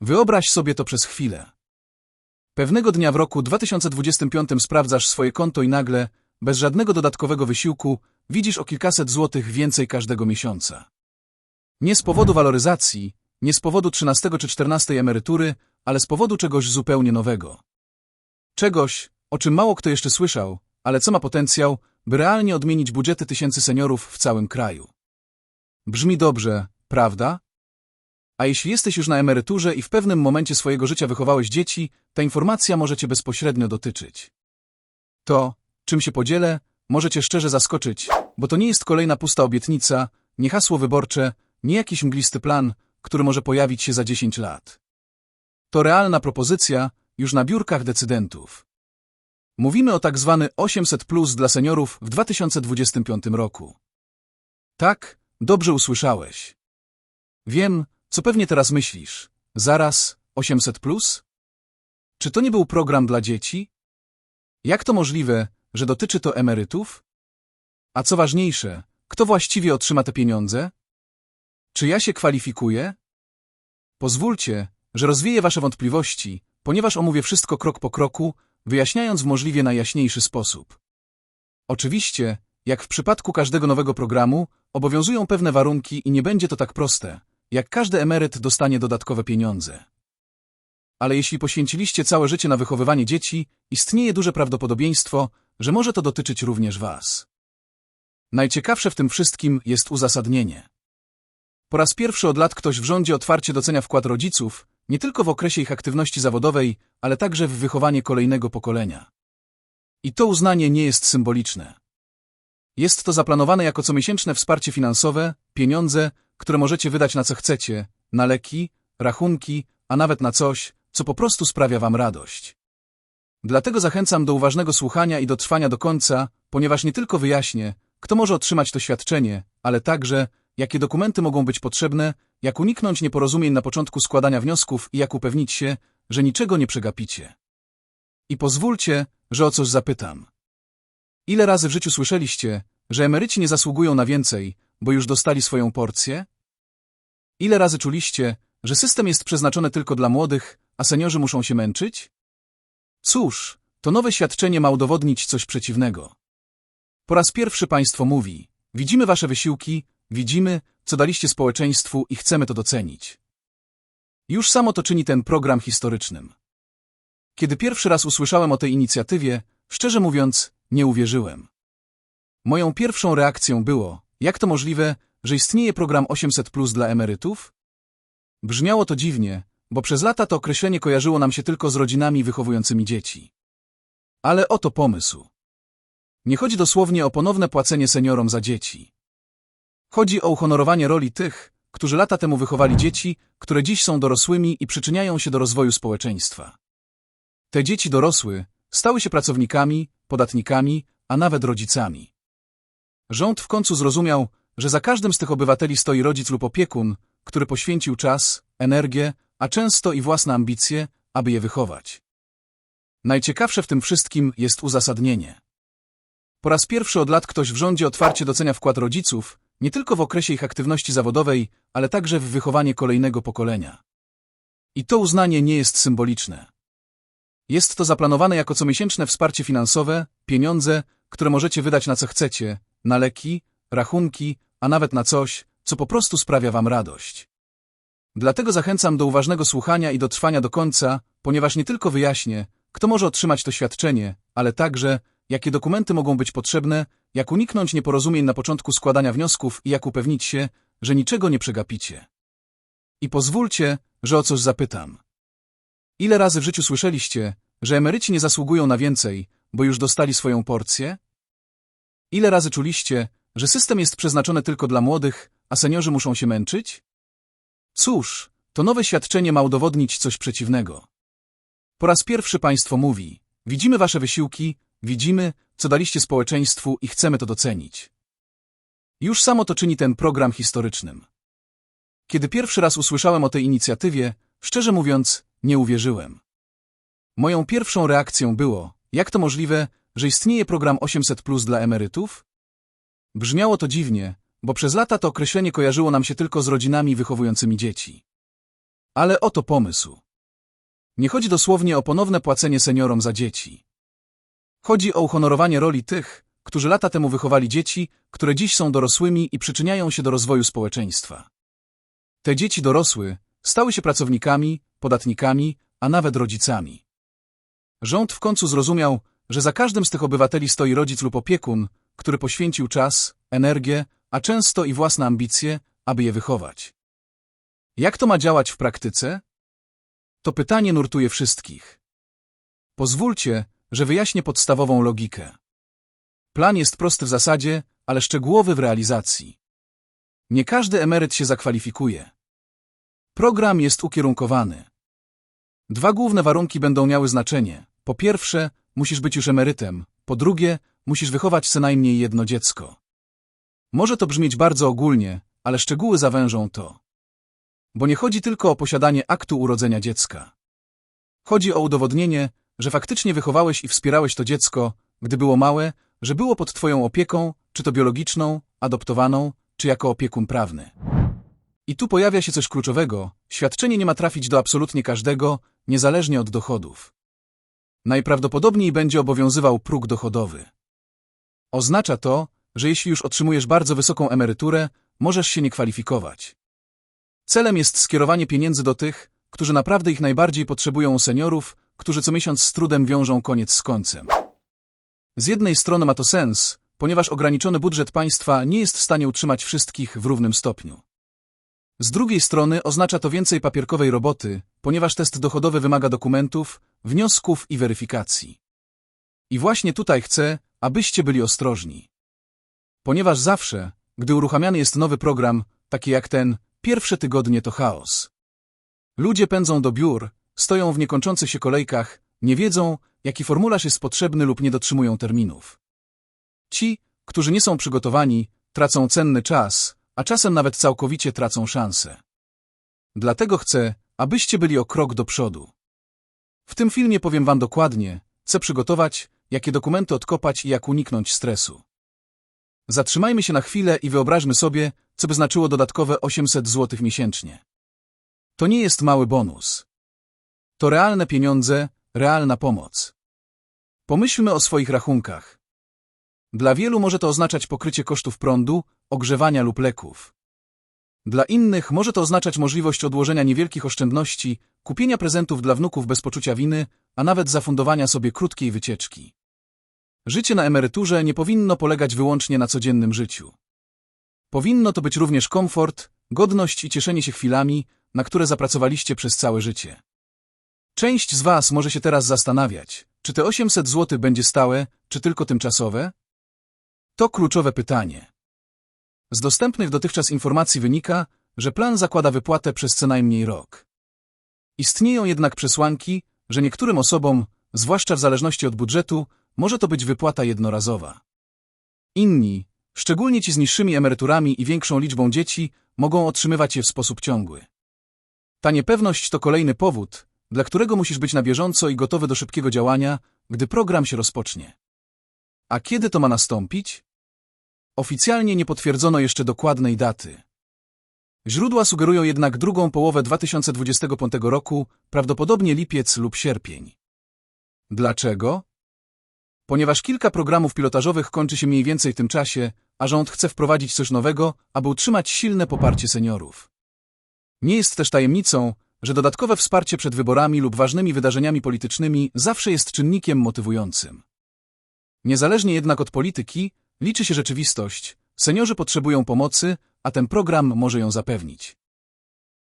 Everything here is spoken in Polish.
Wyobraź sobie to przez chwilę. Pewnego dnia w roku 2025 sprawdzasz swoje konto i nagle, bez żadnego dodatkowego wysiłku, widzisz o kilkaset złotych więcej każdego miesiąca. Nie z powodu waloryzacji, nie z powodu 13 czy 14 emerytury, ale z powodu czegoś zupełnie nowego. Czegoś, o czym mało kto jeszcze słyszał, ale co ma potencjał, by realnie odmienić budżety tysięcy seniorów w całym kraju. Brzmi dobrze, prawda? A jeśli jesteś już na emeryturze i w pewnym momencie swojego życia wychowałeś dzieci, ta informacja może cię bezpośrednio dotyczyć. To, czym się podzielę, może cię szczerze zaskoczyć, bo to nie jest kolejna pusta obietnica, nie hasło wyborcze, nie jakiś mglisty plan, który może pojawić się za 10 lat. To realna propozycja już na biurkach decydentów. Mówimy o tak zwany 800 plus dla seniorów w 2025 roku. Tak, dobrze usłyszałeś. Wiem, co pewnie teraz myślisz. Zaraz 800 plus? Czy to nie był program dla dzieci? Jak to możliwe, że dotyczy to emerytów? A co ważniejsze, kto właściwie otrzyma te pieniądze? Czy ja się kwalifikuję? Pozwólcie, że rozwieję wasze wątpliwości, ponieważ omówię wszystko krok po kroku, wyjaśniając w możliwie najjaśniejszy sposób. Oczywiście, jak w przypadku każdego nowego programu, obowiązują pewne warunki i nie będzie to tak proste, jak każdy emeryt dostanie dodatkowe pieniądze. Ale jeśli poświęciliście całe życie na wychowywanie dzieci, istnieje duże prawdopodobieństwo, że może to dotyczyć również was. Najciekawsze w tym wszystkim jest uzasadnienie. Po raz pierwszy od lat ktoś w rządzie otwarcie docenia wkład rodziców, nie tylko w okresie ich aktywności zawodowej, ale także w wychowanie kolejnego pokolenia. I to uznanie nie jest symboliczne. Jest to zaplanowane jako comiesięczne wsparcie finansowe, pieniądze, które możecie wydać na co chcecie, na leki, rachunki, a nawet na coś, co po prostu sprawia wam radość. Dlatego zachęcam do uważnego słuchania i dotrwania do końca, ponieważ nie tylko wyjaśnię, kto może otrzymać to świadczenie, ale także, jakie dokumenty mogą być potrzebne, jak uniknąć nieporozumień na początku składania wniosków i jak upewnić się, że niczego nie przegapicie. I pozwólcie, że o coś zapytam. Ile razy w życiu słyszeliście, że emeryci nie zasługują na więcej, bo już dostali swoją porcję? Ile razy czuliście, że system jest przeznaczony tylko dla młodych, a seniorzy muszą się męczyć? Cóż, to nowe świadczenie ma udowodnić coś przeciwnego. Po raz pierwszy państwo mówi, widzimy wasze wysiłki, widzimy, co daliście społeczeństwu i chcemy to docenić. Już samo to czyni ten program historycznym. Kiedy pierwszy raz usłyszałem o tej inicjatywie, szczerze mówiąc, nie uwierzyłem. Moją pierwszą reakcją było, jak to możliwe, że istnieje program 800 plus dla emerytów? Brzmiało to dziwnie, bo przez lata to określenie kojarzyło nam się tylko z rodzinami wychowującymi dzieci. Ale oto pomysł. Nie chodzi dosłownie o ponowne płacenie seniorom za dzieci. Chodzi o uhonorowanie roli tych, którzy lata temu wychowali dzieci, które dziś są dorosłymi i przyczyniają się do rozwoju społeczeństwa. Te dzieci dorosły, stały się pracownikami, podatnikami, a nawet rodzicami. Rząd w końcu zrozumiał, że za każdym z tych obywateli stoi rodzic lub opiekun, który poświęcił czas, energię, a często i własne ambicje, aby je wychować. Najciekawsze w tym wszystkim jest uzasadnienie. Po raz pierwszy od lat ktoś w rządzie otwarcie docenia wkład rodziców, nie tylko w okresie ich aktywności zawodowej, ale także w wychowanie kolejnego pokolenia. I to uznanie nie jest symboliczne. Jest to zaplanowane jako comiesięczne wsparcie finansowe, pieniądze, które możecie wydać na co chcecie, na leki, rachunki, a nawet na coś, co po prostu sprawia wam radość. Dlatego zachęcam do uważnego słuchania i dotrwania do końca, ponieważ nie tylko wyjaśnię, kto może otrzymać to świadczenie, ale także, jakie dokumenty mogą być potrzebne, jak uniknąć nieporozumień na początku składania wniosków i jak upewnić się, że niczego nie przegapicie. I pozwólcie, że o coś zapytam. Ile razy w życiu słyszeliście, że emeryci nie zasługują na więcej, bo już dostali swoją porcję? Ile razy czuliście, że system jest przeznaczony tylko dla młodych, a seniorzy muszą się męczyć? Cóż, to nowe świadczenie ma udowodnić coś przeciwnego. Po raz pierwszy państwo mówi, widzimy wasze wysiłki, widzimy, co daliście społeczeństwu i chcemy to docenić. Już samo to czyni ten program historycznym. Kiedy pierwszy raz usłyszałem o tej inicjatywie, szczerze mówiąc, nie uwierzyłem. Moją pierwszą reakcją było, jak to możliwe, że istnieje program 800 plus dla emerytów? Brzmiało to dziwnie, bo przez lata to określenie kojarzyło nam się tylko z rodzinami wychowującymi dzieci. Ale oto pomysł. Nie chodzi dosłownie o ponowne płacenie seniorom za dzieci. Chodzi o uhonorowanie roli tych, którzy lata temu wychowali dzieci, które dziś są dorosłymi i przyczyniają się do rozwoju społeczeństwa. Te dzieci dorosły, stały się pracownikami, podatnikami, a nawet rodzicami. Rząd w końcu zrozumiał, że za każdym z tych obywateli stoi rodzic lub opiekun, który poświęcił czas, energię, a często i własne ambicje, aby je wychować. Jak to ma działać w praktyce? To pytanie nurtuje wszystkich. Pozwólcie, że wyjaśnię podstawową logikę. Plan jest prosty w zasadzie, ale szczegółowy w realizacji. Nie każdy emeryt się zakwalifikuje. Program jest ukierunkowany. Dwa główne warunki będą miały znaczenie. Po pierwsze, musisz być już emerytem. Po drugie, musisz wychować co najmniej jedno dziecko. Może to brzmieć bardzo ogólnie, ale szczegóły zawężą to. Bo nie chodzi tylko o posiadanie aktu urodzenia dziecka. Chodzi o udowodnienie, że faktycznie wychowałeś i wspierałeś to dziecko, gdy było małe, że było pod Twoją opieką, czy to biologiczną, adoptowaną, czy jako opiekun prawny. I tu pojawia się coś kluczowego. Świadczenie nie ma trafić do absolutnie każdego, niezależnie od dochodów. Najprawdopodobniej będzie obowiązywał próg dochodowy. Oznacza to, że jeśli już otrzymujesz bardzo wysoką emeryturę, możesz się nie kwalifikować. Celem jest skierowanie pieniędzy do tych, którzy naprawdę ich najbardziej potrzebują seniorów, którzy co miesiąc z trudem wiążą koniec z końcem. Z jednej strony ma to sens, ponieważ ograniczony budżet państwa nie jest w stanie utrzymać wszystkich w równym stopniu. Z drugiej strony oznacza to więcej papierkowej roboty, ponieważ test dochodowy wymaga dokumentów, wniosków i weryfikacji. I właśnie tutaj chcę, abyście byli ostrożni. Ponieważ zawsze, gdy uruchamiany jest nowy program, taki jak ten, pierwsze tygodnie to chaos. Ludzie pędzą do biur, stoją w niekończących się kolejkach, nie wiedzą, jaki formularz jest potrzebny lub nie dotrzymują terminów. Ci, którzy nie są przygotowani, tracą cenny czas, a czasem nawet całkowicie tracą szansę. Dlatego chcę, abyście byli o krok do przodu. W tym filmie powiem Wam dokładnie, co przygotować, jakie dokumenty odkopać i jak uniknąć stresu. Zatrzymajmy się na chwilę i wyobraźmy sobie, co by znaczyło dodatkowe 800 zł miesięcznie. To nie jest mały bonus. To realne pieniądze, realna pomoc. Pomyślmy o swoich rachunkach. Dla wielu może to oznaczać pokrycie kosztów prądu, ogrzewania lub leków. Dla innych może to oznaczać możliwość odłożenia niewielkich oszczędności, kupienia prezentów dla wnuków bez poczucia winy, a nawet zafundowania sobie krótkiej wycieczki. Życie na emeryturze nie powinno polegać wyłącznie na codziennym życiu. Powinno to być również komfort, godność i cieszenie się chwilami, na które zapracowaliście przez całe życie. Część z Was może się teraz zastanawiać, czy te 800 zł będzie stałe, czy tylko tymczasowe? To kluczowe pytanie. Z dostępnych dotychczas informacji wynika, że plan zakłada wypłatę przez co najmniej rok. Istnieją jednak przesłanki, że niektórym osobom, zwłaszcza w zależności od budżetu, może to być wypłata jednorazowa. Inni, szczególnie ci z niższymi emeryturami i większą liczbą dzieci, mogą otrzymywać je w sposób ciągły. Ta niepewność to kolejny powód, dla którego musisz być na bieżąco i gotowy do szybkiego działania, gdy program się rozpocznie. A kiedy to ma nastąpić? Oficjalnie nie potwierdzono jeszcze dokładnej daty. Źródła sugerują jednak drugą połowę 2025 roku, prawdopodobnie lipiec lub sierpień. Dlaczego? Ponieważ kilka programów pilotażowych kończy się mniej więcej w tym czasie, a rząd chce wprowadzić coś nowego, aby utrzymać silne poparcie seniorów. Nie jest też tajemnicą, że dodatkowe wsparcie przed wyborami lub ważnymi wydarzeniami politycznymi zawsze jest czynnikiem motywującym. Niezależnie jednak od polityki, liczy się rzeczywistość, seniorzy potrzebują pomocy, a ten program może ją zapewnić.